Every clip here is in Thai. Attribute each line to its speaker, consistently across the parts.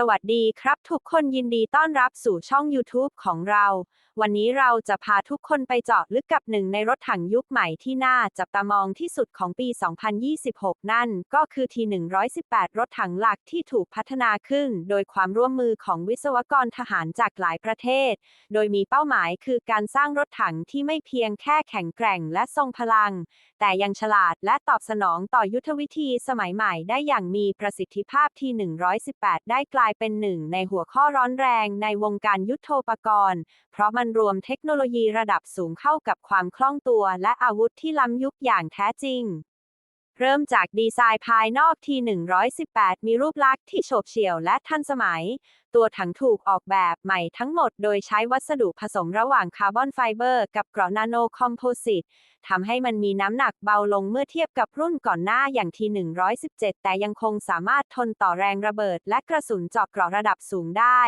Speaker 1: สวัสดีครับทุกคนยินดีต้อนรับสู่ช่อง YouTube ของเรา วันนี้เราจะพาทุกคนไปเจาะลึกกับหนึ่งในรถถังยุคใหม่ที่น่าจับตามองที่สุดของปี 2026 นั่นก็คือ T118 รถถังหลักที่ถูกพัฒนาขึ้น โดยความร่วมมือของวิศวกรทหารจากหลายประเทศ โดยมีเป้าหมายคือการสร้างรถถังที่ไม่เพียงแค่แข็งแกร่งและทรงพลัง แต่ยังฉลาดและตอบสนองต่อยุทธวิธีสมัยใหม่ได้อย่างมีประสิทธิภาพที่118 ได้กลายเป็นหนึ่งในหัวข้อร้อนแรงในวงการยุทโธปกรณ์ เพราะมันรวมเทคโนโลยีระดับสูงเข้ากับความคล่องตัวและอาวุธที่ล้ำยุคอย่างแท้จริงเริ่มจากดีไซน์ภายนอกที่ 118 มีรูปลักษณ์ที่โฉบเฉี่ยวและทันสมัย ตัวถังถูกออกแบบใหม่ทั้งหมดโดยใช้วัสดุผสมระหว่างคาร์บอนไฟเบอร์กับเกราะนาโนคอมโพสิตทำให้มันมีน้ำหนักเบาลงเมื่อเทียบกับรุ่นก่อนหน้าอย่างที 117 แต่ยังคงสามารถทนต่อแรงระเบิด และกระสุนเจาะเกราะระดับสูงได้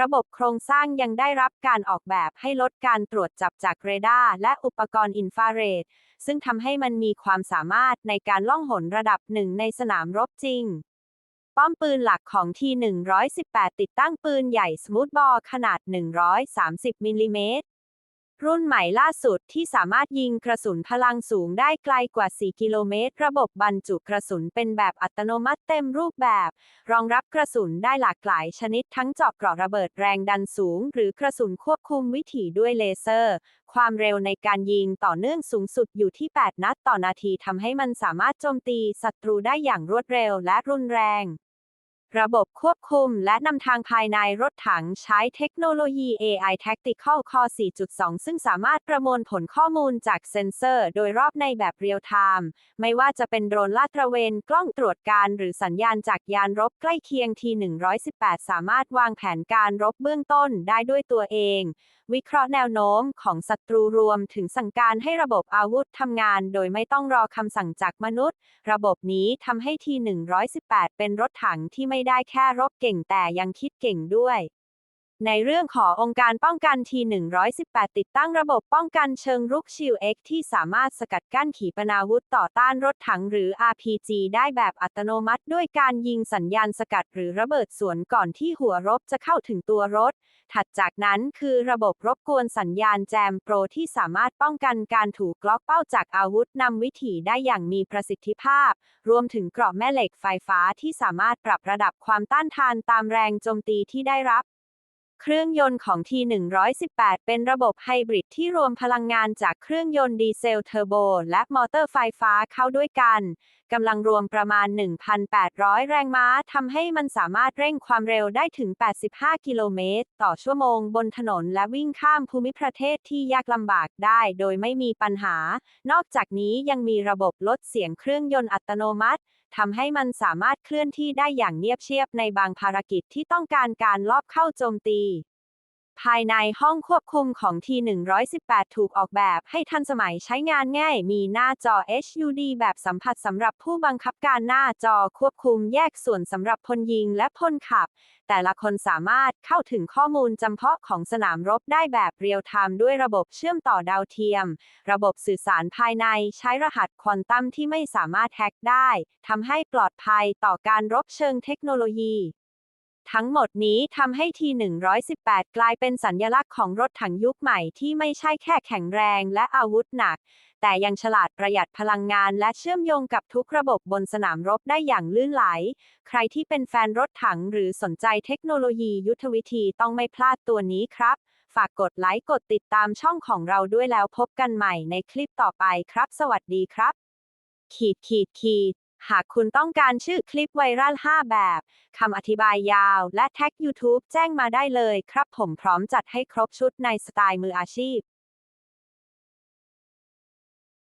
Speaker 1: ระบบโครงสร้างยังได้รับการออกแบบให้ลดการตรวจจับจากเรดาร์และอุปกรณ์อินฟราเรด ซึ่งทำให้มันมีความสามารถในการล่องหนระดับหนึ่งในสนามรบจริง ป้อมปืนหลักของที 118 ติดตั้งปืนใหญ่สมูทบอลขนาด 130 มิลลิเมตร รุ่นใหม่ล่าสุดที่สามารถยิงกระสุนพลังสูงได้ไกลกว่า 4 กิโลเมตร ระบบบรรจุกระสุนเป็นแบบอัตโนมัติเต็มรูปแบบ รองรับกระสุนได้หลากหลายชนิดทั้งเจาะกราะระเบิดแรงดันสูง หรือกระสุนควบคุมวิถีด้วยเลเซอร์ ความเร็วในการยิงต่อเนื่องสูงสุดอยู่ที่ 8 นัดต่อนาทีทำให้มันสามารถโจมตีศัตรูได้อย่างรวดเร็วและรุนแรง ระบบควบคุมและนำทางภายในรถถังใช้เทคโนโลยี AI Tactical Core 4.2 ซึ่งสามารถประมวลผลข้อมูลจากเซ็นเซอร์ โดยรอบในแบบเรียลไทม์ไม่ว่าจะเป็นโดรนลาดตระเวนกล้องตรวจการ หรือสัญญาณจากยานรบใกล้เคียงที118 สามารถวางแผนการรบเบื้องต้นได้ด้วยตัวเอง วิเคราะห์แนวโน้มของศัตรูรวมถึงสั่งการให้ระบบอาวุธทำงาน โดยไม่ต้องรอคำสั่งจากมนุษย์ ระบบนี้ทำให้ที118 เป็นรถถังที่ไม่ได้แค่รบเก่งแต่ยังคิดเก่งด้วย ในเรื่องขององค์การป้องกันที118 ติดตั้งระบบป้องกันเชิงรุกชิล X ที่สามารถสกัดกั้นขีปนาวุธต่อต้านรถถังหรือ RPG ได้แบบอัตโนมัติ ด้วยการยิงสัญญาณสกัดหรือระเบิดสวนก่อนที่หัวรบจะเข้าถึงตัวรถ ถัดจากนั้นคือระบบรบกวนสัญญาณแจมโปรที่สามารถป้องกันการถูกล็อกเป้าจากอาวุธนำวิถีได้อย่างมีประสิทธิภาพ รวมถึงเกราะแม่เหล็กไฟฟ้าที่สามารถปรับระดับความต้านทานตามแรงโจมตีที่ได้รับ เครื่องยนต์ของ T118 เป็นระบบไฮบริดที่รวมพลังงานจากเครื่องยนต์ดีเซลเทอร์โบ และมอเตอร์ไฟฟ้าเข้าด้วยกัน กำลังรวมประมาณ 1,800 แรงม้าทำให้มันสามารถเร่งความเร็วได้ถึง 85 กิโลเมตร ต่อชั่วโมงบนถนนและวิ่งข้ามภูมิประเทศที่ยากลำบากได้โดยไม่มีปัญหา นอกจากนี้ยังมีระบบลดเสียงเครื่องยนต์อัตโนมัติทำให้มันสามารถเคลื่อนที่ได้อย่างเงียบเชียบในบางภารกิจที่ต้องการการลอบเข้าโจมตี ภายในห้องควบคุมของ T118 ถูกออกแบบให้ทันสมัยใช้งานง่าย มีหน้าจอ HUD แบบสัมผัสสำหรับผู้บังคับการหน้าจอควบคุมแยกส่วนสำหรับพลยิงและพลขับ แต่ละคนสามารถเข้าถึงข้อมูลจำเพาะของสนามรบได้แบบเรียลไทม์ด้วยระบบเชื่อมต่อดาวเทียม ระบบสื่อสารภายในใช้รหัสควอนตัมที่ไม่สามารถแฮ็กได้ทำให้ปลอดภัยต่อการรบเชิงเทคโนโลยี ทั้งหมดนี้ทำให้ที118 กลายเป็นสัญญลักษณ์ของรถถังยุคใหม่ที่ไม่ใช่แค่แข็งแรงและอาวุธหนัก แต่ยังฉลาดประหยัดพลังงานและเชื่อมโยงกับทุกระบบบนสนามรบได้อย่างลื่นไหล ใครที่เป็นแฟนรถถังหรือสนใจเทคโนโลยียุทธวิธีต้องไม่พลาดตัวนี้ครับ ฝากกดไลค์กดติดตามช่องของเราด้วยแล้วพบกันใหม่ในคลิปต่อไปครับ สวัสดีครับ ขีดขีดขีด หากคุณต้องการชื่อคลิปไวรัล 5 แบบ คำอธิบายยาว และแท็ก YouTube แจ้งมาได้เลยครับผมพร้อมจัดให้ครบชุดในสไตล์มืออาชีพ